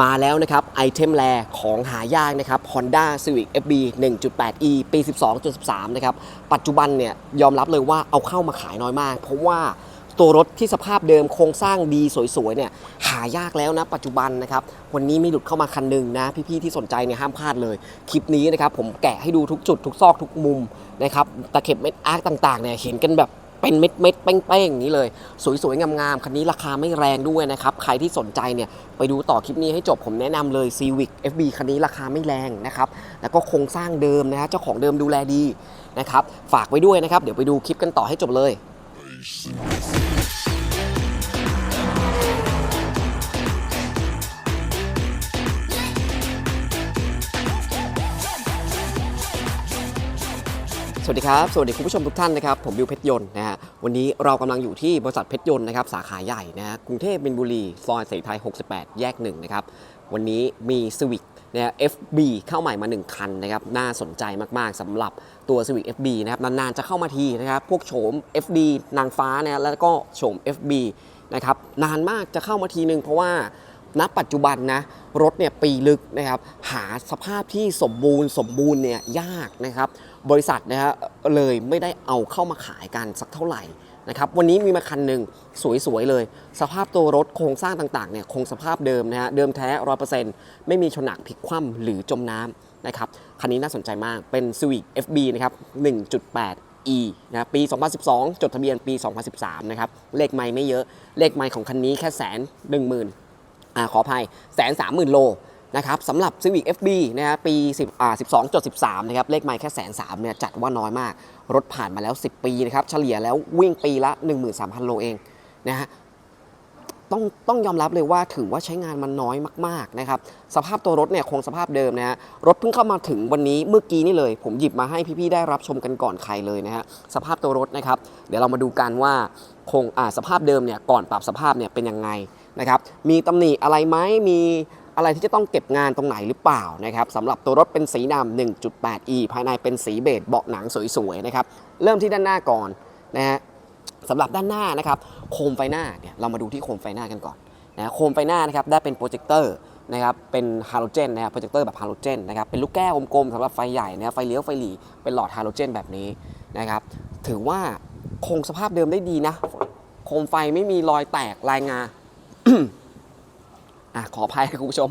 มาแล้วนะครับไอเทมแรของหายากนะครับ Honda Civic FB 1.8e ปี 12.13นะครับ ปัจจุบันเนี่ยยอมรับเลยว่าเอาเข้ามาขายน้อยมาก เพราะว่าตัวรถที่สภาพเดิมโครงสร้างดีสวยๆเนี่ยหายากแล้วนะปัจจุบันนะครับ วันนี้มีหลุดเข้ามาคันหนึ่งนะ พี่ๆที่สนใจเนี่ยห้ามพลาดเลย คลิปนี้นะครับผมแกะให้ดูทุกจุดทุกซอกทุกมุมนะครับตะเข็บเม็ดอาร์คต่างๆเนี่ยเห็นกันแบบ เป็นเม็ดเม็ดเป้งๆอย่างนี้เลย สวยๆ งามๆ คันนี้ราคาไม่แรงด้วยนะครับ ใครที่สนใจเนี่ยไปดูต่อคลิปนี้ให้จบผมแนะนำเลย Civic FB คันนี้ราคาไม่แรงนะครับ แล้วก็โครงสร้างเดิมนะฮะเจ้าของเดิมดูแลดีนะครับ ฝากไว้ด้วยนะครับ เดี๋ยวไปดูคลิปกันต่อให้จบเลยสวัสดีครับ สวัสดีคุณผู้ชมทุกท่านนะครับ ผมบิวเพชรยนต์นะฮะ วันนี้เรากำลังอยู่ที่บริษัทเพชรยนต์นะครับสาขาใหญ่นะกรุงเทพมินบุรีซอยเสรีไทย 68 แยกหนึ่งนะครับวันนี้มี Civic นะ FB เข้าใหม่มา 1 คันนะครับน่าสนใจมากๆสำหรับตัว Civic FB นะครับนานๆจะเข้ามาทีนะครับพวกโฉม FD นางฟ้านะแล้วก็โฉม FB นะครับนานมากจะเข้ามาทีนึงเพราะว่าณปัจจุบันนะรถเนี่ยปีลึกนะครับหาสภาพที่สมบูรณ์สมบูรณ์เนี่ยยากนะครับ บริษัทนะฮะเลยไม่ได้เอาเข้ามาขายกันสักเท่าไหร่นะครับวันนี้มีมาคันหนึ่งสวยๆเลย สภาพตัวรถโครงสร้างต่างๆเนี่ยคงสภาพเดิมนะฮะเดิมแท้ร้อยเปอร์เซ็นต์ไม่มีชนหนักพลิกคว่ำหรือจมน้ำนะครับคันนี้น่าสนใจมากเป็น Civic FB นะครับ 1.8 E นะปี 2012 จดทะเบียนปี 2013 นะครับ เลขไม่ไม่เยอะเลขไม่ของคันนี้แค่แสนหนึ่งหมื่นอ่าขออภัยแสนสามหมื่นโล นะครับสำหรับ Civic FB นะฮะปี10อ่า12.13 นะครับ เลขไม่แค่แสนสามเนี่ยจัดว่าน้อยมาก รถผ่านมาแล้ว 10 ปีนะครับ เฉลี่ยแล้ววิ่งปีละ 13,000 โลเองนะฮะต้องต้องยอมรับเลยว่าถือว่าใช้งานมันน้อยมากๆนะครับสภาพตัวรถเนี่ยคงสภาพเดิมนะฮะรถเพิ่งเข้ามาถึงวันนี้เมื่อกี้นี่เลย ผมหยิบมาให้พี่ๆได้รับชมกันก่อนใครเลยนะฮะสภาพตัวรถนะครับ เดี๋ยวเรามาดูกันว่าคงอ่าสภาพเดิมเนี่ยก่อนปรับสภาพเนี่ยเป็นยังไงนะครับมีตำหนิอะไรไหมมี อะไรที่จะต้องเก็บงานตรงไหนหรือเปล่านะครับสำหรับตัวรถเป็นสีดำ 1.8e ภายในเป็นสีเบจเบาะหนังสวยๆนะครับเริ่มที่ด้านหน้าก่อนนะฮะสำหรับด้านหน้านะครับโคมไฟหน้าเนี่ยเรามาดูที่โคมไฟหน้ากันก่อนนะโคมไฟหน้านะครับได้เป็นโปรเจคเตอร์นะครับเป็นฮาโลเจนนะครับโปรเจคเตอร์แบบฮาโลเจนนะครับเป็นลูกแก้วกลมๆสำหรับไฟใหญ่นะครับไฟเลี้ยวไฟหลีเป็นหลอดฮาโลเจนแบบนี้นะครับถือว่าคงสภาพเดิมได้ดีนะ โคมไฟไม่มีรอยแตกลายงา อะขออภัยคุณผู้ชม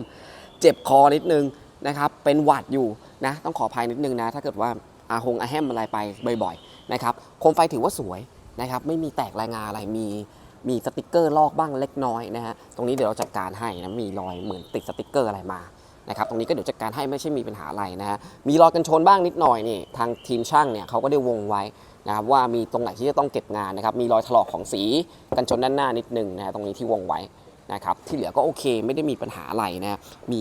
เจ็บคอนิดนึงนะครับ เป็นหวัดอยู่นะต้องขออภัยนิดนึงนะ ถ้าเกิดว่าอาหงอาแฮมอะไรไปบ่อยๆนะครับโคมไฟถือว่าสวยนะครับไม่มีแตกรายงานอะไรมีมีสติกเกอร์ลอกบ้างเล็กน้อยนะฮะตรงนี้เดี๋ยวเราจัดการให้นะมีรอยเหมือนติดสติกเกอร์อะไรมานะครับตรงนี้ก็เดี๋ยวจัดการให้ไม่ใช่มีปัญหาอะไรนะฮะมีรอยกันชนบ้างนิดหน่อยนี่ทางทีมช่างเนี่ยเขาก็ได้วงไว้นะครับว่ามีตรงไหนที่จะต้องเก็บงานนะครับมีรอยถลอกของสีกันชนด้านหน้านิดนึงนะฮะตรงนี้ที่วงไว้ นะครับที่เหลือก็โอเคไม่ได้มีปัญหาอะไรนะมี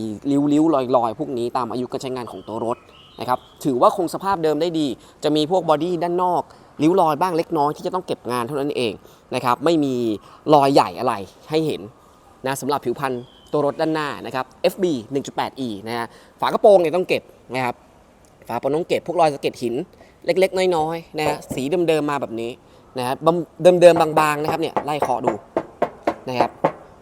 ริ้วๆลอยๆ พวกนี้ตามอายุการใช้งานของตัวรถนะครับถือว่าคงสภาพเดิมได้ดี จะมีพวกบอดี้ด้านนอกริ้วรอยบ้างเล็กน้อยที่จะต้องเก็บงานเท่านั้นเองนะครับไม่มีรอยใหญ่อะไรให้เห็นนะสำหรับผิวพรรณตัวรถด้านหน้านะครับ FB 1.8e นะฮะฝากระโปรงเนี่ยต้องเก็บนะครับฝากระโปรงต้องเก็บพวกรอยสะเก็ดหินเล็ก ๆ น้อยๆนะฮะสีเดิมๆมาแบบนี้นะฮะบำเดิมๆบางๆนะครับเนี่ยไล่เคาะดูนะครับ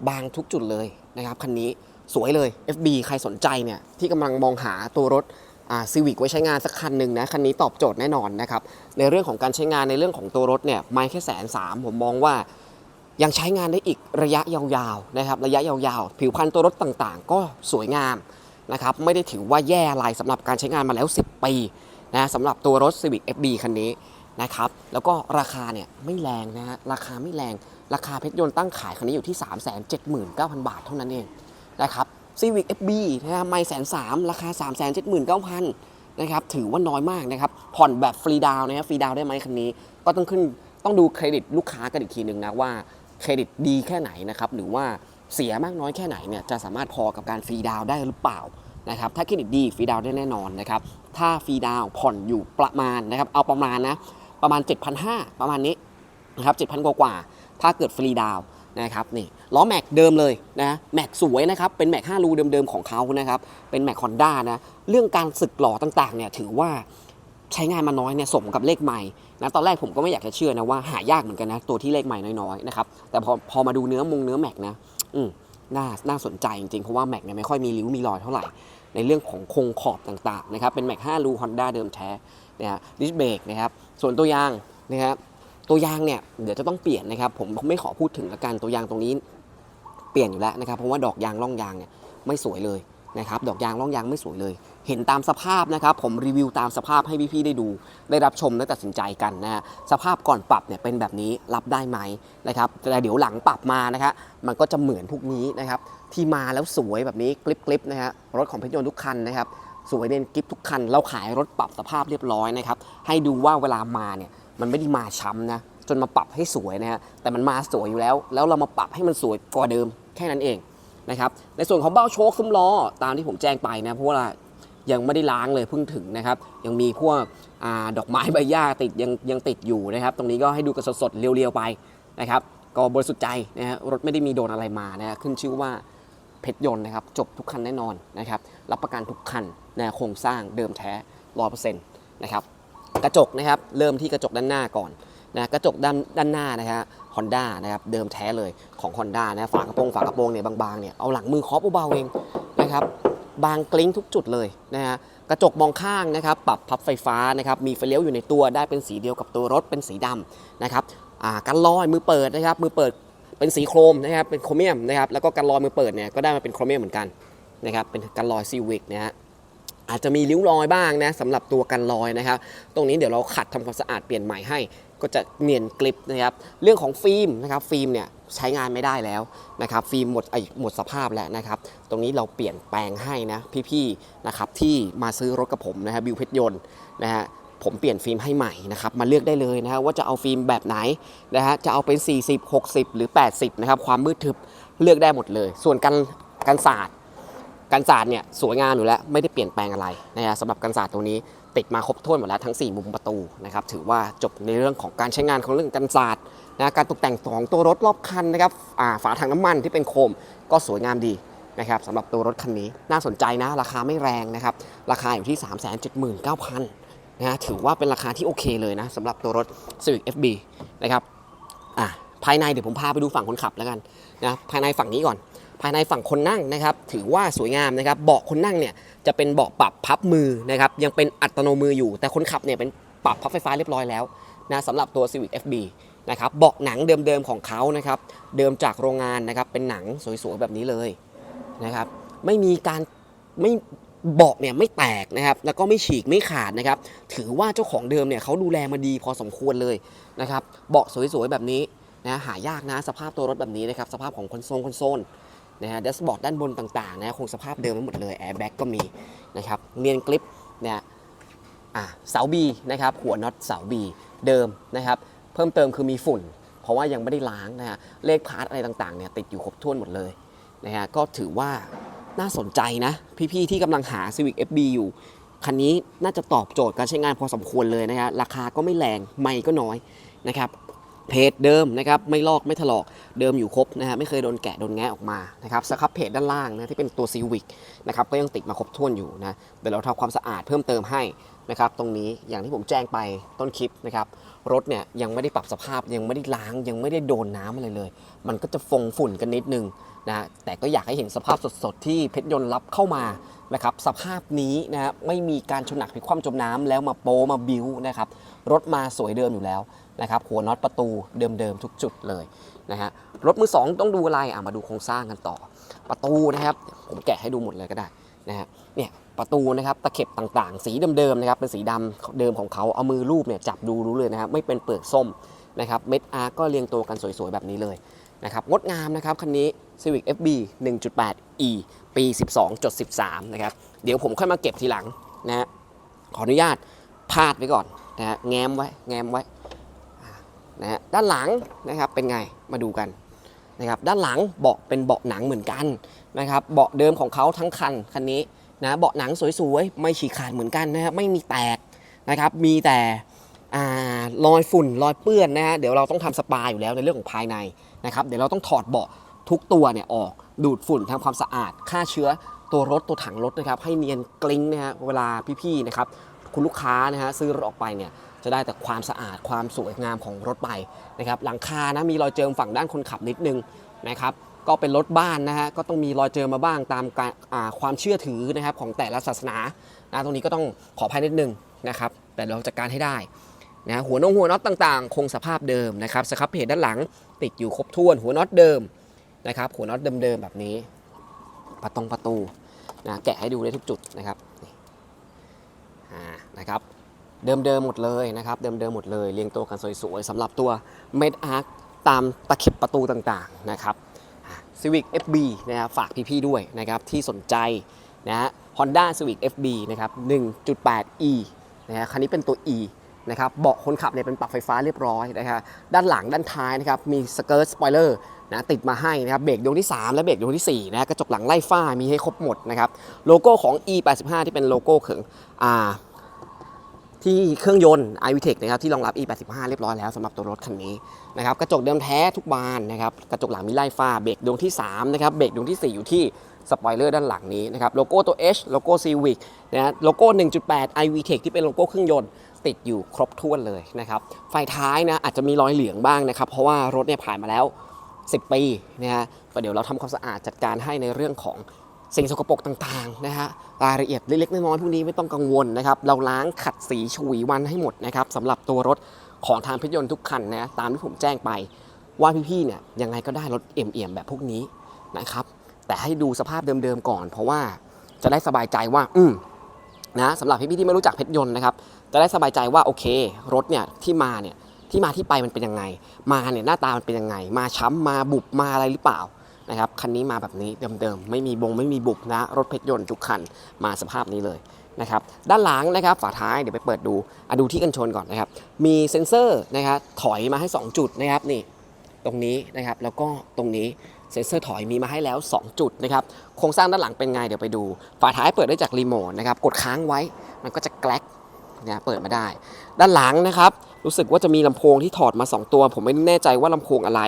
บางทุกจุดเลยนะครับคันนี้สวยเลย FB ใครสนใจเนี่ยที่กำลังมองหาตัวรถอ่าซีวิกไว้ใช้งานสักคันหนึ่งนะคันนี้ตอบโจทย์แน่นอนนะครับในเรื่องของการใช้งานในเรื่องของตัวรถเนี่ยไม่แค่แสนสามผมมองว่ายังใช้งานได้อีกระยะยาวๆนะครับระยะยาวๆ ผิวพรรณตัวรถต่างๆ ก็สวยงามนะครับไม่ได้ถือว่าแย่อะไรสำหรับการใช้งานมาแล้ว 10 ปีนะสำหรับตัวรถ Civic FB คันนี้ นะครับ แล้วก็ราคาเนี่ยไม่แรงนะฮะ ราคาไม่แรง ราคาเพชรยนต์ตั้งขายคันนี้อยู่ที่ 3 7 9 0 0 0 บาทเท่านั้นเองนะครับ Civic FB นะฮะไม่แสนสามราคา 3 7 9 0 0 0นะครับ ถือว่าน้อยมากนะครับ ผ่อนแบบฟรีดาวนะครับฟรีดาวได้ไหมคันนี้ ก็ต้องขึ้น ต้องดูเครดิตลูกค้ากันอีกทีหนึ่งนะว่าเครดิตดีแค่ไหนนะครับ หรือว่าเสียมากน้อยแค่ไหนเนี่ย จะสามารถพอกับการฟรีดาวได้หรือเปล่านะครับ ถ้าเครดิตดีฟรีดาวได้แน่นอนนะครับ ถ้าฟรีดาวผ่อนอยู่ประมาณนะครับ เอาประมาณนะ ประมาณ 7,500 ประมาณนี้นะครับ7,000 กว่ากว่า ถ้าเกิดฟรีดาวนะครับนี่ล้อแม็กเดิมเลยนะแม็กสวยนะครับ เป็นแม็ก5รูเดิมๆของเขานะครับ เป็นแม็กฮอนด้านะ เรื่องการสึกหล่อต่างๆเนี่ยถือว่าใช้งานมาน้อยเนี่ยสมกับเลขใหม่นะตอนแรกผมก็ไม่อยากจะเชื่อนะว่าหายากเหมือนกันนะตัวที่เลขใหม่น้อยๆนะครับแต่พอพอมาดูเนื้อมุงเนื้อแม็กนะอืมน่าน่าสนใจจริงๆ เพราะว่าแม็กเนี่ยไม่ค่อยมีริ้วมีรอยเท่าไหร่ ในเรื่องของโครงขอบต่างๆนะครับเป็นแม็ก5รู Honda เดิมแท้ นะฮะดิสเบรกนะครับส่วนตัวยางนะครับตัวยางเนี่ยเดี๋ยวจะต้องเปลี่ยนนะครับผมไม่ขอพูดถึงละกันตัวยางตรงนี้เปลี่ยนอยู่แล้วนะครับเพราะว่าดอกยางร่องยางเนี่ยไม่สวยเลยนะครับดอกยางร่องยางไม่สวยเลย เห็นตามสภาพนะครับผมรีวิวตามสภาพให้พี่ๆได้ดู ได้รับชมและตัดสินใจกันนะฮะสภาพก่อนปรับเนี่ยเป็นแบบนี้รับได้ไหมนะครับแต่เดี๋ยวหลังปรับมานะครับมันก็จะเหมือนพวกนี้นะครับที่มาแล้วสวยแบบนี้กลิบๆนะฮะรถของเพชรยนต์ทุกคันนะครับ สวยเด่นกลิบทุกคัน เราขายรถปรับสภาพเรียบร้อยนะครับ ให้ดูว่าเวลามาเนี่ยมันไม่ได้มาช้ำนะ จนมาปรับให้สวยนะฮะ แต่มันมาสวยอยู่แล้ว แล้วเรามาปรับให้มันสวยกว่าเดิมแค่นั้นเองนะครับ ในส่วนของเบ้าโชคซุ้มล้อตามที่ผมแจ้งไปนะ เพราะว่ายังไม่ได้ล้างเลยเพิ่งถึงนะครับ ยังมีพวกอดอกไม้ใบหญ้าติดยังยังติดอยู่นะครับ ตรงนี้ก็ให้ดูกันสดๆเรียวๆไปนะครับ ก็บริสุทธิ์ใจนะฮะรถไม่ได้มีโดนอะไรมานะฮะขึ้นชื่อว่าเพชรยนต์นะครับ จบทุกคันแน่นอนนะครับ รับประกันทุกคัน นะโครงสร้างเดิมแท้ร้อยเปอร์เซ็นต์นะครับกระจกนะครับเริ่มที่กระจกด้านหน้าก่อนนะกระจกด้านด้านหน้านะฮะฮอนด้านะครับเดิมแท้เลยของ Honda นะฝากระโปรงฝากระโปรงเนี่ยบางๆเนี่ยเอาหลังมือเคาะเบาๆเองนะครับบางกลิ้งทุกจุดเลยนะฮะกระจกมองข้างนะครับปรับพับไฟฟ้านะครับมีไฟเลี้ยวอยู่ในตัวได้เป็นสีเดียวกับตัวรถเป็นสีดำนะครับอ่ากันลอยมือเปิดนะครับมือเปิดเป็นสีโครมนะครับเป็นโครเมียมนะครับแล้วก็กันลอยมือเปิดเนี่ยก็ได้มาเป็นโครเมียมเหมือนกันนะครับเป็นกันลอยซีวิกนะฮะ อาจจะมีริ้วรอยบ้างนะสำหรับตัวกันลอยนะครับ ตรงนี้เดี๋ยวเราขัดทำความสะอาดเปลี่ยนใหม่ให้ ก็จะเนียนกริบนะครับ เรื่องของฟิล์มนะครับ ฟิล์มเนี่ยใช้งานไม่ได้แล้วนะครับ ฟิล์มหมดไอหมดสภาพแล้วนะครับ ตรงนี้เราเปลี่ยนแปลงให้นะพี่ๆนะครับที่มาซื้อรถกับผมนะฮะบิวเพชรยนต์นะฮะผมเปลี่ยนฟิล์มให้ใหม่นะครับมาเลือกได้เลยนะฮะว่าจะเอาฟิล์มแบบไหนนะฮะจะเอาเป็น 40 60 หรือ 80 นะครับความมืดทึบเลือกได้หมดเลย ส่วนกันกันศาสตร์ กันศาสตร์เนี่ยสวยงามอยู่แล้วไม่ได้เปลี่ยนแปลงอะไรนะฮะสำหรับกันศาสตร์ตัวนี้ติดมาครบถ้วนหมดแล้วทั้ง 4 มุมประตูนะครับถือว่าจบในเรื่องของการใช้งานของเรื่องกันศาสตร์นะการตกแต่งของตัวรถรอบคันนะครับฝาถังน้ำมันที่เป็นโครมก็สวยงามดีนะครับสำหรับตัวรถคันนี้น่าสนใจนะราคาไม่แรงนะครับราคาอยู่ที่ 3 7 9 0 0 0นะฮะถือว่าเป็นราคาที่โอเคเลยนะสำหรับตัวรถ Civic FB นะครับอะภายในเดี๋ยวผมพาไปดูฝั่งคนขับแล้วกันนะภายในฝั่งนี้ก่อน ภายในฝั่งคนนั่งนะครับ ถือว่าสวยงามนะครับ เบาะคนนั่งเนี่ยจะเป็นเบาะปรับพับมือนะครับ ยังเป็นอัตโนมืออยู่ แต่คนขับเนี่ยเป็นปรับพับไฟฟ้าเรียบร้อยแล้วนะสำหรับตัว Civic FB นะครับ เบาะหนังเดิมๆของเขานะครับ เดิมจากโรงงานนะครับ เป็นหนังสวยๆแบบนี้เลยนะครับ ไม่มีการไม่เบาะเนี่ยไม่แตกนะครับ แล้วก็ไม่ฉีกไม่ขาดนะครับ ถือว่าเจ้าของเดิมเนี่ยเขาดูแลมาดีพอสมควรเลยนะครับ เบาะสวยๆแบบนี้นะหายากนะสภาพตัวรถแบบนี้นะครับ สภาพของคอนโซลคอนโซล นะฮะแดชบอร์ดด้านบนต่างๆนะคงสภาพเดิมไว้หมดเลยแอร์แบ็กก็มีนะครับเนียนกลิปเนี่ยอะเสาบีนะครับหัวน็อตเสาบีเดิมนะครับเพิ่มเติมคือมีฝุ่น เพราะว่ายังไม่ได้ล้างนะฮะเลขพาร์ทอะไรต่างๆเนี่ยติดอยู่ครบถ้วนหมดเลยนะฮะก็ถือว่าน่าสนใจนะ พี่ๆที่กำลังหา Civic FB อยู่คันนี้น่าจะตอบโจทย์การใช้งานพอสมควรเลยนะฮะราคาก็ไม่แรงไม่ก็น้อยนะครับ เพจเดิมนะครับไม่ลอกไม่ถลอกเดิมอยู่ครบนะฮะไม่เคยโดนแกะโดนแงะออกมานะครับสครับเพจด้านล่างนะที่เป็นตัวซีวิกนะครับก็ยังติดมาครบถ้วนอยู่นะเดี๋ยวเราทำความสะอาดเพิ่มเติมให้นะครับตรงนี้อย่างที่ผมแจ้งไปต้นคลิปนะครับรถเนี่ยยังไม่ได้ปรับสภาพยังไม่ได้ล้างยังไม่ได้โดนน้ำอะไรเลย มันก็จะฟงฝุ่นกันนิดนึง นะแต่ก็อยากให้เห็นสภาพสดๆ ที่เพชรยนต์รับเข้ามานะครับสภาพนี้นะฮะไม่มีการชนหนักพลิกคว่ำจมน้ำแล้วมาโปมาบิวนะครับรถมาสวยเดิมอยู่แล้วนะครับหัวน็อตประตูเดิมๆทุกจุดเลยนะฮะรถมือสองต้องดูอะไรอะมาดูโครงสร้างกันต่อ ประตูนะครับ ผมแกะให้ดูหมดเลยก็ได้นะฮะเนี่ยประตูนะครับตะเข็บต่างๆ สีเดิมๆนะครับเป็นสีดำเดิมของเขาเอามือรูปเนี่ยจับดูรู้เลยนะครับไม่เป็นเปลือกส้มนะครับเม็ดอาร์ก็เรียงตัวกันสวยๆแบบนี้เลยนะครับงดงามนะครับคันนี้ Civic FB 1.8 E ปี 12.13 นะครับ เดี๋ยวผมค่อยมาเก็บทีหลังนะฮะขออนุญาตพาดไว้ก่อนนะฮะแง้มไว้ แง้มไว้นะฮะด้านหลังนะครับเป็นไงมาดูกันนะครับด้านหลังเบาะเป็นเบาะหนังเหมือนกันนะครับเบาะเดิมของเขาทั้งคันคันนี้นะเบาะหนังสวยๆ ไม่ฉีกขาดเหมือนกันนะครับไม่มีแตกนะครับมีแต่อรอยฝุ่นรอยเปื้อนนะฮะเดี๋ยวเราต้องทำสปาอยู่แล้วในเรื่องของภายในนะครับเดี๋ยวเราต้องถอดเบาะ ทุกตัวเนี่ยออกดูดฝุ่นทำความสะอาดฆ่าเชื้อตัวรถตัวถังรถนะครับให้เนียนกลิ้งนะฮะเวลาพี่ๆนะครับคุณลูกค้านะฮะซื้อรถออกไปเนี่ยจะได้แต่ความสะอาดความสวยงามของรถไปนะครับหลังคานะมีรอยเจิมฝั่งด้านคนขับนิดนึงนะครับก็เป็นรถบ้านนะฮะก็ต้องมีรอยเจอมาบ้างตามการความเชื่อถือนะครับของแต่ละศาสนานะตรงนี้ก็ต้องขออภัยนิดนึงนะครับแต่เราจัดการให้ได้นะหัวนงหัวน็อตต่างๆ คงสภาพเดิมนะครับสครับเพจด้านหลังติดอยู่ครบถ้วนหัวน็อตเดิม นะครับหัวน็อตเดิมๆแบบนี้ ประตงประตูนะแกะให้ดูได้ทุกจุดนะครับนี่นะครับ เดิมๆหมดเลยนะครับ เดิมๆหมดเลยเรียงตัวกันสวยๆสำหรับตัวเมดอาร์คตามตะเข็บประตูต่างๆนะครับ Civic FB นะครับฝากพี่ๆด้วยนะครับที่สนใจนะฮะ Honda Civic FB นะครับ 1.8e นะฮะคันนี้เป็นตัว e นะครับเบาะคนขับเนี่ยเป็นปรับไฟฟ้าเรียบร้อยนะครับด้านหลังด้านท้ายนะครับมีสเกิร์ตสปอยเลอร์ นะติดมาให้นะครับเบรกดวงที่ 3 และเบรกดวงที่ 4นะฮะกระจกหลังไล่ฝ้ามีให้ครบหมดนะครับโลโก้ของ e85 ที่เป็นโลโก้ของอ่าที่เครื่องยนต์ i v t e c นะครับที่รองรับ e85 เรียบร้อยแล้วสำหรับตัวรถคันนี้นะครับกระจกเดิมแท้ทุกบานนะครับกระจกหลังมีไล่ฟ้าเบรกดวงที่3นะครับเบรกดวงที่ 4 อยู่ที่สปอยเลอร์ด้านหลังนี้นะครับโลโก้ตัว H โลโก้ Civic นะโลโก้ 1.8 i v t e c ที่เป็นโลโก้เครื่องยนต์ติดอยู่ครบถ้วนเลยนะครับไฟท้ายนะอาจจะมีรอยเหลืองบ้างนะครับเพราะว่ารถเนี่ยผ่านมาแล้ว 10 ปีนะฮะก็เดี๋ยวเราทำความสะอาดจัดการให้ในเรื่องของสิ่งสกปรกต่างๆนะฮะรายละเอียดเล็กๆน้อยๆพวกนี้ไม่ต้องกังวลนะครับเราล้างขัดสีฉวีวันให้หมดนะครับสำหรับตัวรถของทางเพชรยนต์ทุกคันนะตามที่ผมแจ้งไปว่าพี่ๆเนี่ยยังไงก็ได้รถเอี่ยมๆแบบพวกนี้นะครับแต่ให้ดูสภาพเดิมๆก่อน เพราะว่าจะได้สบายใจว่าอืมนะสำหรับพี่ๆที่ไม่รู้จักเพชรยนต์นะครับจะได้สบายใจว่าโอเค รถเนี่ยที่มาเนี่ย ที่มาที่ไปมันเป็นยังไง มาเนี่ยหน้าตามันเป็นยังไง มาช้ำมาบุบมาอะไรหรือเปล่านะครับคันนี้มาแบบนี้เดิมๆไม่มีบงไม่มีบุบนะรถเพชรยนต์ทุกคันมาสภาพนี้เลยนะครับด้านหลังนะครับฝาท้ายเดี๋ยวไปเปิดดูอะดูที่กันชนก่อนนะครับมีเซ็นเซอร์นะครับถอยมาให้ 2 จุดนะครับนี่ตรงนี้นะครับแล้วก็ตรงนี้เซ็นเซอร์ถอยมีมาให้แล้ว 2 จุดนะครับโครงสร้างด้านหลังเป็นไงเดี๋ยวไปดู ฝาท้ายเปิดได้จากรีโมทนะครับกดค้างไว้มันก็จะแกลกนะเปิดมาได้ ด้านหลังนะครับ รู้สึกว่าจะมีลำโพงที่ถอดมา 2 ตัว ผมไม่แน่ใจว่าลำโพงอะไร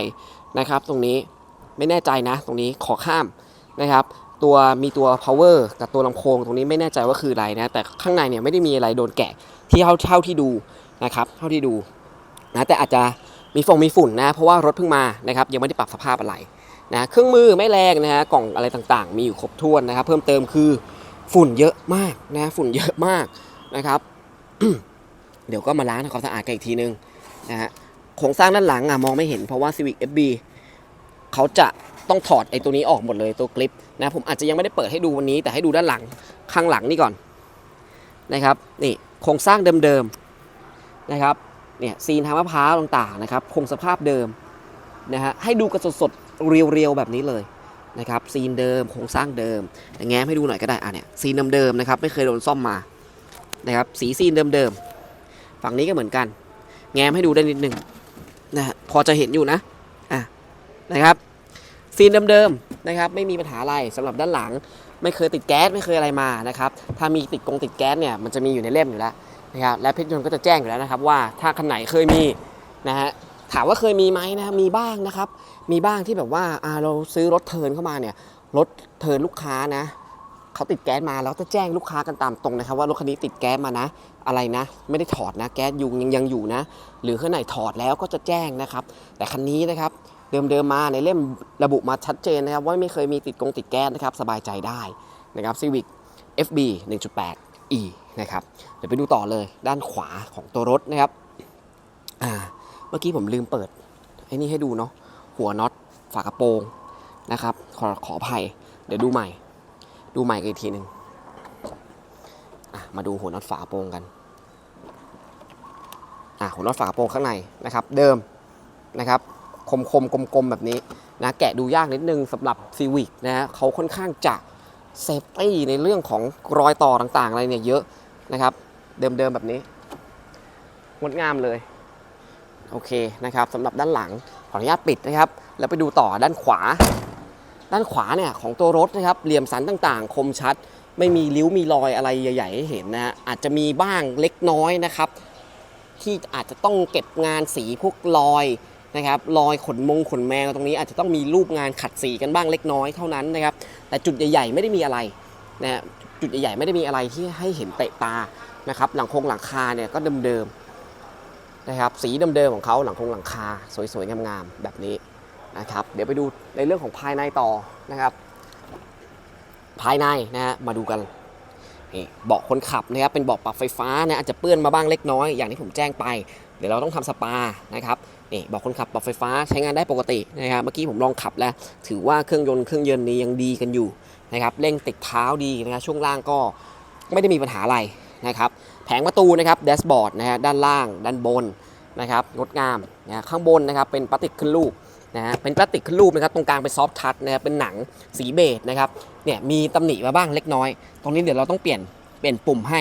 นะครับ ตรงนี้ไม่แน่ใจนะ ตรงนี้ขอข้ามนะครับ ตัวมีตัว power กับตัวลำโพง ตรงนี้ไม่แน่ใจว่าคืออะไรนะ แต่ข้างในเนี่ยไม่ได้มีอะไรโดนแกะที่เท่าเท่าที่ดูนะครับ เท่าที่ดูนะแต่อาจจะมีฟงมีฝุ่นนะ เพราะว่ารถเพิ่งมานะครับ ยังไม่ได้ปรับสภาพอะไรนะเครื่องมือไม่แรงนะฮะกล่องอะไรต่างๆ มีอยู่ครบถ้วนนะครับ เพิ่มเติมคือฝุ่นเยอะมากนะฝุ่นเยอะมากนะครับ เดี๋ยวก็มาล้างทำความสะอาดกันอีกทีนึงนะฮะโครงสร้างด้านหลังอะมองไม่เห็นเพราะว่า Civic FB เขาจะต้องถอดไอ้ตัวนี้ออกหมดเลยตัวคลิปนะผมอาจจะยังไม่ได้เปิดให้ดูวันนี้แต่ให้ดูด้านหลังข้างหลังนี่ก่อนนะครับนี่โครงสร้างเดิมๆนะครับเนี่ยซีนทางมะพร้าวต่างๆนะครับคงสภาพเดิมนะฮะให้ดูกันสดๆเรียวๆแบบนี้เลยนะครับซีนเดิมโครงสร้างเดิมแต่แง้มให้ดูหน่อยก็ได้อะเนี่ยซีนเดิมๆนะครับไม่เคยโดนซ่อมมานะครับสีซีนเดิมๆ ฝั่งนี้ก็เหมือนกัน แง้มให้ดูได้นิดหนึ่งนะฮะพอจะเห็นอยู่นะอะนะครับซีนเดิมๆนะครับ ไม่มีปัญหาอะไรสำหรับด้านหลัง ไม่เคยติดแก๊สไม่เคยอะไรมานะครับถ้ามีติดกงติดแก๊สเนี่ยมันจะมีอยู่ในเล่มอยู่แล้วนะครับและเพชรยนต์ก็จะแจ้งอยู่แล้วนะครับ ว่าถ้าคันไหนเคยมีนะฮะถามว่าเคยมีไหมนะครับมีบ้างนะครับ มีบ้างที่แบบว่าอ่าเราซื้อรถเทินเข้ามาเนี่ยรถเทินลูกค้านะเขาติดแก๊สมาแล้วจะแจ้งลูกค้ากันตามตรงนะครับว่ารถคันนี้ติดแก๊สมานะ อะไรนะ ไม่ได้ถอดนะแก๊สยุงยังยังอยู่นะ หรือข้างในถอดแล้วก็จะแจ้งนะครับ แต่คันนี้นะครับเดิมๆมาในเล่มระบุมาชัดเจนนะครับ ว่าไม่เคยมีติดกงติดแก๊สนะครับสบายใจได้นะครับ Civic FB 1.8 E นะครับเดี๋ยวไปดูต่อเลยด้านขวาของตัวรถนะครับอ่าเมื่อกี้ผมลืมเปิดไอ้นี่ให้ดูเนาะหัวน็อตฝากระโปรงนะครับ ขอขออภัยเดี๋ยวดูใหม่ ดูใหม่กันอีกทีหนึ่งอะมาดูหัวน็อตฝากระโปรงกัน หัวน็อตฝากระโปรงข้างในนะครับเดิมนะครับคมคมๆกลมๆแบบนี้นะแกะดูยากนิดนึงสำหรับซีวิกนะฮะเขาค่อนข้างจะเซฟตี้ในเรื่องของรอยต่อต่างๆ อะไรเนี่ยเยอะนะครับ เดิมๆแบบนี้ งดงามเลย โอเคนะครับสำหรับด้านหลังขออนุญาตปิดนะครับ แล้วไปดูต่อด้านขวา ด้านขวาเนี่ยของตัวรถนะครับเหลี่ยมสันต่างๆ คมชัด ไม่มีริ้วมีรอยอะไรใหญ่ๆให้เห็นนะฮะอาจจะมีบ้างเล็กน้อยนะครับ ที่อาจจะต้องเก็บงานสีพวกรอยนะครับรอยขนมงขนแมวตรงนี้อาจจะต้องมีรูปงานขัดสีกันบ้างเล็กน้อยเท่านั้นนะครับแต่จุดใหญ่ ๆ ไม่ได้มีอะไรนะจุดใหญ่ๆไม่ได้มีอะไรที่ให้เห็นเตะตานะครับหลังคงหลังคาเนี่ยก็เดิมๆนะครับสีเดิมๆของเขาหลังคงหลังคาสวยๆงามๆแบบนี้นะครับเดี๋ยวไปดูในเรื่องของภายในต่อนะครับ ภายในนะฮะมาดูกัน นี่เบาะคนขับนะครับเป็นเบาะปรับไฟฟ้านะอาจจะเปื้อนมาบ้างเล็กน้อยอย่างที่ผมแจ้งไป เดี๋ยวเราต้องทำสปานะครับนี่เบาะคนขับปรับไฟฟ้าใช้งานได้ปกตินะครับเมื่อกี้ผมลองขับแล้ว ถือว่าเครื่องยนต์เครื่องยนต์นี้ยังดีกันอยู่นะครับเร่งติดเท้าดีนะครับช่วงล่างก็ไม่ได้มีปัญหาอะไรนะครับแผงประตูนะครับแดชบอร์ดนะฮะด้านล่างด้านบนนะครับงดงามนะข้างบนนะครับเป็นพลาสติกขึ้นรูป นะฮะเป็นพลาสติกขึ้นรูปนะครับตรงกลางเป็นซอฟทัชนะครับเป็นหนังสีเบจนะครับเนี่ยมีตำหนิมาบ้างเล็กน้อย ตรงนี้เดี๋ยวเราต้องเปลี่ยนเปลี่ยนปุ่มให้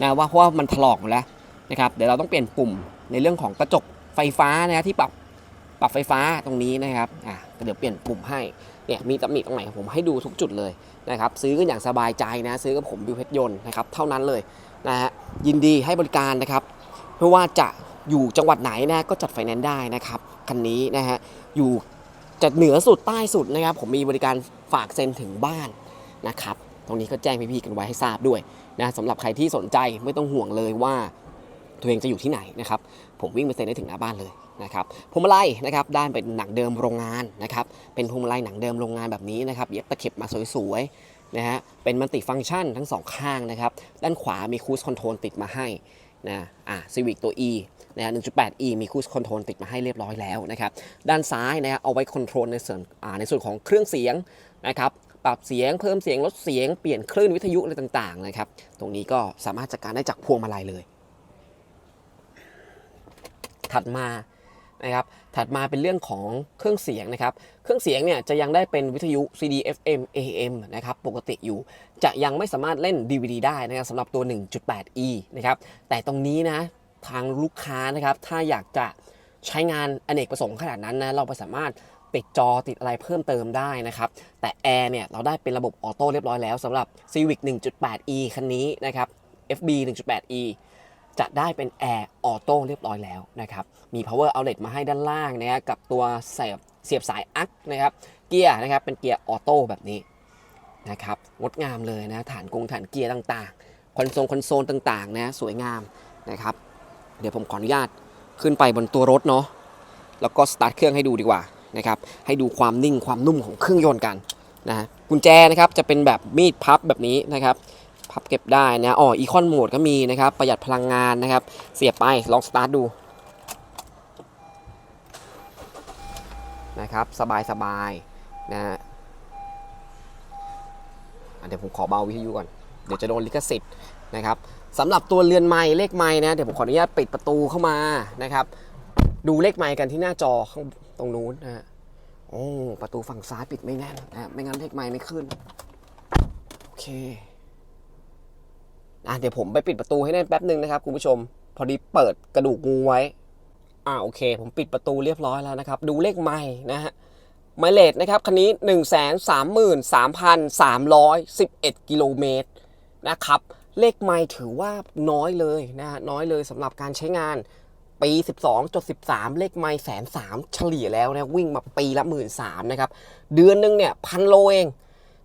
นะว่าเพราะว่ามันถลอกหมดแล้วนะครับเดี๋ยวเราต้องเปลี่ยนปุ่มในเรื่องของกระจกไฟฟ้านะที่ปรับปรับไฟฟ้าตรงนี้นะครับอะเดี๋ยวเปลี่ยนปุ่มให้เนี่ยมีตำหนิตรงไหนผมให้ดูทุกจุดเลยนะครับซื้อกันอย่างสบายใจนะซื้อกับผมบิวเพชรยนต์นะครับเท่านั้นเลยนะฮะยินดีให้บริการนะครับไม่ว่าจะอยู่จังหวัดไหนนะก็จัดไฟแนนซ์ได้นะครับคันนี้นะฮะ อยู่จะเหนือสุดใต้สุดนะครับ ผมมีบริการฝากเซ็นถึงบ้านนะครับ ตรงนี้ก็แจ้งพี่ๆกันไว้ให้ทราบด้วยนะสำหรับใครที่สนใจไม่ต้องห่วงเลยว่าตัวเองจะอยู่ที่ไหนนะครับ ผมวิ่งไปเซ็นได้ถึงหน้าบ้านเลยนะครับพวงมาลัยนะครับด้านเป็นหนังเดิมโรงงานนะครับ เป็นพวงมาลัยหนังเดิมโรงงานแบบนี้นะครับ เย็บตะเข็บมาสวยๆนะฮะ เป็นมัลติฟังก์ชันทั้งสองข้างนะครับ ด้านขวามีคูสคอนโทรลติดมาให้ นะอะซีวิกตัว E นะฮะ 1.8e มีคูสคอนโทรลติดมาให้เรียบร้อยแล้วนะครับ ด้านซ้ายนะฮะเอาไว้คอนโทรลในส่วนอ่าในส่วนของเครื่องเสียงนะครับ ปรับเสียงเพิ่มเสียงลดเสียงเปลี่ยนคลื่นวิทยุอะไรต่างๆนะครับ ตรงนี้ก็สามารถจัดการได้จากพวงมาลัยเลย ถัดมานะครับ ถัดมาเป็นเรื่องของเครื่องเสียงนะครับ เครื่องเสียงเนี่ยจะยังได้เป็นวิทยุ CD FM AM นะครับ ปกติอยู่ จะยังไม่สามารถเล่น DVD ได้นะครับสำหรับตัว 1.8e นะครับแต่ตรงนี้นะทางลูกค้านะครับถ้าอยากจะใช้งานอเนกประสงค์ขนาดนั้นนะเราไปสามารถติดจอติดอะไรเพิ่มเติมได้นะครับ แต่แอร์เนี่ยเราได้เป็นระบบออโต้เรียบร้อยแล้วสำหรับ Civic 1.8e คันนี้นะครับ FB 1.8e จะได้เป็นแอร์ออโต้เรียบร้อยแล้วนะครับ มี power outlet มาให้ด้านล่างนะฮะกับตัวเสียบเสียบสายอักนะครับ เกียร์นะครับเป็นเกียร์ออโต้แบบนี้ นะครับงดงามเลยนะฐานกงฐานเกียร์ต่างๆ คอนโซลคอนโซลต่างๆนะสวยงามนะครับ เดี๋ยวผมขออนุญาตขึ้นไปบนตัวรถเนาะแล้วก็สตาร์ทเครื่องให้ดูดีกว่านะครับให้ดูความนิ่งความนุ่มของเครื่องยนต์กันนะกุญแจนะครับจะเป็นแบบมีดพับแบบนี้นะครับพับเก็บได้นะอ๋ออีคอนโหมดก็มีนะครับประหยัดพลังงานนะครับ เสียบไปลองสตาร์ทดูนะครับสบายสบายนะฮะ เดี๋ยวผมขอเบาวิทยุก่อน เดี๋ยวจะโดนลิขสิทธิ์นะครับสำหรับตัวเรือนไม้เลขไม้นะ เดี๋ยวผมขออนุญาตปิดประตูเข้ามานะครับ ดูเลขไม้กันที่หน้าจอข้างตรงนู้นนะฮะโอ้ประตูฝั่งซ้ายปิดไม่แน่นนะไม่งั้นเลขไม้ไม่ขึ้น โอเคอะเดี๋ยวผมไปปิดประตูให้แน่นแป๊บหนึ่งนะครับคุณผู้ชม พอดีเปิดกระดูกงูไว้อ่าโอเค ผมปิดประตูเรียบร้อยแล้วนะครับ ดูเลขไม่นะฮะ ไมเลจนะครับคันนี้ 133,311 กิโลเมตรนะครับ เลขไม่ถือว่าน้อยเลยนะฮะน้อยเลยสำหรับการใช้งานปี 12.13 เลขไม่แสนสามเฉลี่ยแล้วนะวิ่งมาปีละหมื่นสามนะครับ เดือนหนึงเนี่ยพันโลเอง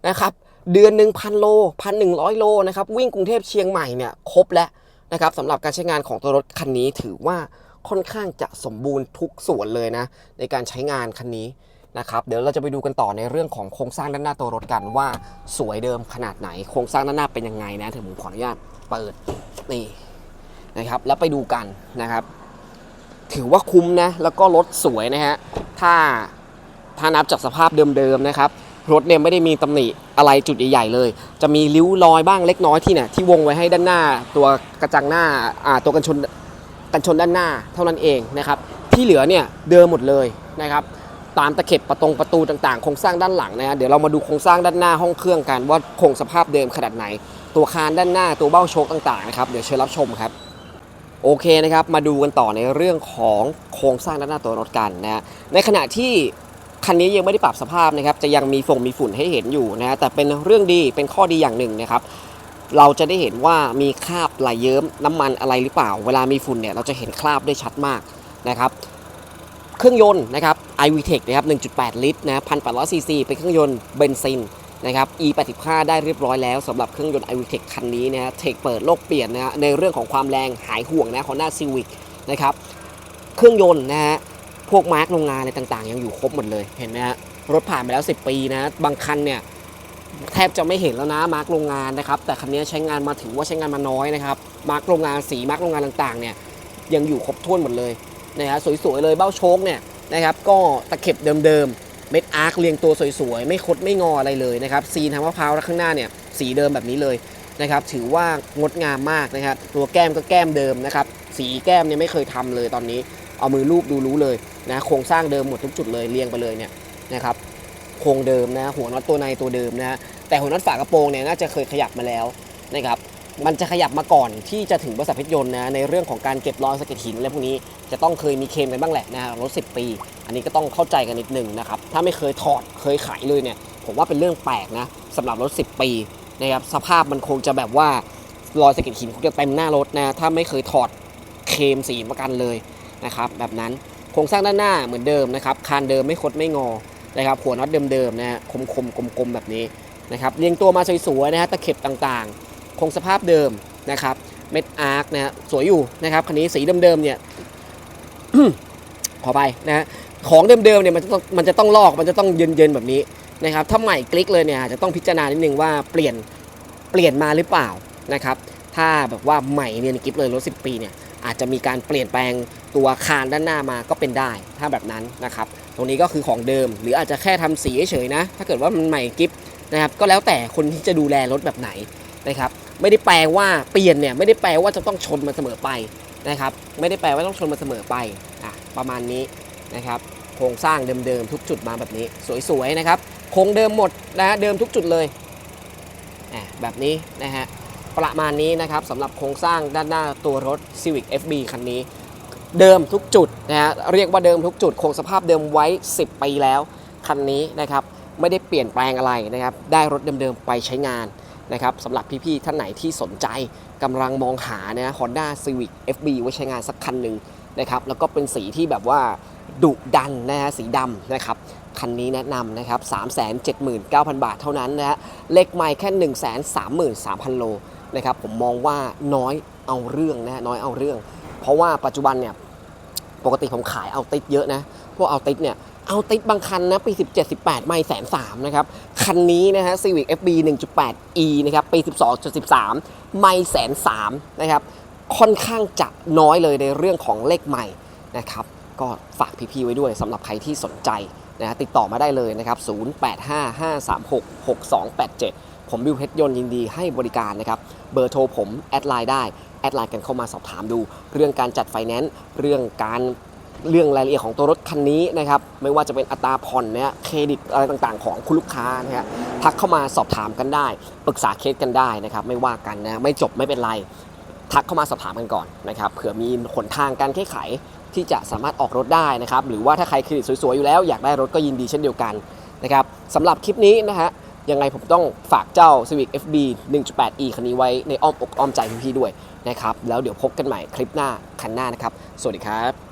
นะครับ เดือนหนึ่งพันโลพันหนึ่งร้อยโลนะครับ วิ่งกรุงเทพเชียงใหม่เนี่ยครบแล้วนะครับสำหรับการใช้งานของตัวรถคันนี้ถือว่าค่อนข้างจะสมบูรณ์ทุกส่วนเลยนะ ในการใช้งานคันนี้ นะครับเดี๋ยวเราจะไปดูกันต่อในเรื่องของโครงสร้างด้านหน้าตัวรถกันว่าสวยเดิมขนาดไหน โครงสร้างด้านหน้าเป็นยังไงนะถึงผมขออนุญาตเปิดนี่นะครับแล้วไปดูกันนะครับ ถือว่าคุ้มนะแล้วก็รถสวยนะฮะถ้าถ้านับจากสภาพเดิมๆนะครับรถเนี่ยไม่ได้มีตำหนิอะไรจุดใหญ่ๆเลย จะมีริ้วรอยบ้างเล็กน้อยที่เนี่ยที่วงไว้ให้ด้านหน้า ตัวกระจังหน้าอ่าตัวกันชนกันชนด้านหน้าเท่านั้นเองนะครับที่เหลือเนี่ยเดิมหมดเลยนะครับ ตามตะเข็บประตงประตูต่างๆโครงสร้างด้านหลังนะฮะเดี๋ยวเรามาดูโครงสร้างด้านหน้าห้องเครื่องกันว่าคงสภาพเดิมขนาดไหน ตัวคานด้านหน้าตัวเบ้าโชคต่างๆนะครับเดี๋ยวเชิญรับชมครับโอเคนะครับมาดูกันต่อในเรื่องของโครงสร้างด้านหน้าตัวรถกันนะฮะในขณะที่คันนี้ยังไม่ได้ปรับสภาพนะครับจะยังมีฝงมีฝุ่นให้เห็นอยู่นะฮะแต่เป็นเรื่องดีเป็นข้อดีอย่างหนึ่งนะครับเราจะได้เห็นว่ามีคราบไหลเยิ้มน้ำมันอะไรหรือเปล่า เวลามีฝุ่นเนี่ยเราจะเห็นคราบได้ชัดมากนะครับ เครื่องยนต์นะครับ iVTEC นะครับ 1.8 ลิตรนะ1,800ซีซีเป็นเครื่องยนต์เบนซินนะครับ E85 ได้เรียบร้อยแล้วสำหรับเครื่องยนต์ iVTEC คันนี้นะฮะเทคเปิดโลกเปลี่ยนนะฮะในเรื่องของความแรงหายห่วงนะขอหน้า Civic นะครับ เครื่องยนต์นะฮะพวกมาร์กโรงงานอะไรต่างๆ ยังอยู่ครบหมดเลยเห็นไหมฮะรถผ่านไปแล้ว 10 ปีนะบางคันเนี่ยแทบจะไม่เห็นแล้วนะมาร์กโรงงานนะครับแต่คันนี้ใช้งานมาถือว่าใช้งานมาน้อยนะครับมาร์กโรงงานสีมาร์กโรงงานต่างๆเนี่ยยังอยู่ครบถ้วนหมดเลย นะฮะสวยๆเลยเบ้าโชคเนี่ยนะครับก็ตะเข็บเดิมๆเม็ดอาร์คเรียงตัวสวยๆ ไม่คดไม่งออะไรเลยนะครับซีนทางมะพร้าวข้างหน้าเนี่ยสีเดิมแบบนี้เลยนะครับถือว่างดงามมากนะครับตัวแก้มก็แก้มเดิมนะครับสีแก้มเนี่ยไม่เคยทำเลยตอนนี้ เอามือลูบดูรู้เลยนะโครงสร้างเดิมหมดทุกจุดเลยเรียงไปเลยเนี่ยนะครับโครงเดิมนะหัวน็อตตัวในตัวเดิมนะแต่หัวน็อตฝากระโปรงเนี่ยน่าจะเคยขยับมาแล้วนะครับ มันจะขยับมาก่อนที่จะถึงบริษัทเพชรยนต์นะในเรื่องของการเก็บรอยสะเก็ดหินอะไรพวกนี้จะต้องเคยมีเคลมกันบ้างแหละนะรถ 10 ปี อันนี้ก็ต้องเข้าใจกันนิดนึงนะครับถ้าไม่เคยถอดเคยขายเลยเนี่ยผมว่าเป็นเรื่องแปลกนะสำหรับรถ 10 ปีนะครับสภาพมันคงจะแบบว่ารอยสะเก็ดหินคงจะเต็มหน้ารถนะถ้าไม่เคยถอดเคลมสีประกันเลยนะครับแบบนั้นโครงสร้างด้านหน้าเหมือนเดิมนะครับคานเดิมไม่คดไม่งอนะครับหัวน็อตเดิมๆนะคมคมกลมกลมๆแบบนี้นะครับเรียงตัวมาสวยๆนะฮะตะเข็บต่างๆ คงสภาพเดิมนะครับเม็ดอาร์คนะฮะสวยอยู่นะครับคันนี้สีเดิมๆเนี่ยขอไปนะฮะของเดิมๆเนี่ยมันจะต้องมันจะต้องลอกมันจะต้องเย็นๆแบบนี้นะครับถ้าใหม่กลิกเลยเนี่ยจะต้องพิจารณานิดนึงว่าเปลี่ยนเปลี่ยนมาหรือเปล่านะครับถ้าแบบว่าใหม่เนียนกิฟเลยรถ10 ปีเนี่ยอาจจะมีการเปลี่ยนแปลงตัวคานด้านหน้ามาก็เป็นได้ ถ้าแบบนั้นนะครับตรงนี้ก็คือของเดิม หรืออาจจะแค่ทำสีเฉยๆนะ ถ้าเกิดว่ามันใหม่กิฟนะครับก็แล้วแต่คนที่จะดูแลรถแบบไหนนะครับ ไม่ได้แปลว่าเปลี่ยนเนี่ยไม่ได้แปลว่าจะต้องชนมันเสมอไปนะครับ ไม่ได้แปลว่าต้องชนมันเสมอไปอะประมาณนี้นะครับโครงสร้างเดิมๆทุกจุดมาแบบนี้ สวยๆนะครับโครงเดิมหมดนะเดิมทุกจุดเลยอะแบบนี้นะฮะประมาณนี้นะครับสำหรับโครงสร้างด้านหน้าตัวรถ Civic FB คันนี้ เดิมทุกจุดนะฮะเรียกว่าเดิมทุกจุด คงสภาพเดิมไว้ 10 ปีแล้ว คันนี้นะครับไม่ได้เปลี่ยนแปลงอะไรนะครับ ได้รถเดิมๆไปใช้งาน นะครับสำหรับพี่ๆท่านไหนที่สนใจกำลังมองหานะ Honda Civic FB ไว้ใช้งานสักคันหนึ่งนะครับแล้วก็เป็นสีที่แบบว่าดุดันนะฮะสีดำนะครับคันนี้แนะนำนะครับ 379,000 บาทเท่านั้นนะฮะเลขไม่แค่ 133,000 โลนะครับผมมองว่าน้อยเอาเรื่องนะฮะน้อยเอาเรื่อง เพราะว่าปัจจุบันเนี่ยปกติผมขายเอาติดเยอะนะพวกเอาติดเนี่ย เอาติดบางคันนะ ปี 17 18 ไม่แสนสามนะครับ คันนี้นะฮะ Civic FB 1.8e นะครับ ปี 12.13 ไม่แสนสามนะครับ ค่อนข้างจะน้อยเลยในเรื่องของเลขใหม่นะครับ ก็ฝากพี่ๆไว้ด้วยสำหรับใครที่สนใจนะฮะติดต่อมาได้เลยนะครับ 0855366287 ผมบิวเพชรยนยินดีให้บริการนะครับ เบอร์โทรผม แอดไลน์ได้ แอดไลน์กันเข้ามาสอบถามดู เรื่องการจัดไฟแนนซ์เรื่องการ เรื่องรายละเอียดของตัวรถคันนี้นะครับไม่ว่าจะเป็นอัตราผ่อนเนี่ยเครดิตอะไรต่างๆ ของคุณลูกค้านะฮะทักเข้ามาสอบถามกันได้ ปรึกษาเคสกันได้นะครับไม่ว่ากันนะไม่จบไม่เป็นไร ทักเข้ามาสอบถามกันก่อนนะครับเผื่อมีหนทางการแก้ไขที่จะสามารถออกรถได้นะครับหรือว่าถ้าใครเครดิตสวยๆอยู่แล้วอยากได้รถก็ยินดีเช่นเดียวกันนะครับสำหรับคลิปนี้นะฮะยังไงผมต้องฝากเจ้า Civic FB 1.8e คันนี้ไว้ในอ้อมอกอ้อมใจพี่ๆด้วยนะครับแล้วเดี๋ยวพบกันใหม่คลิปหน้าคันหน้านะครับ สวัสดีครับ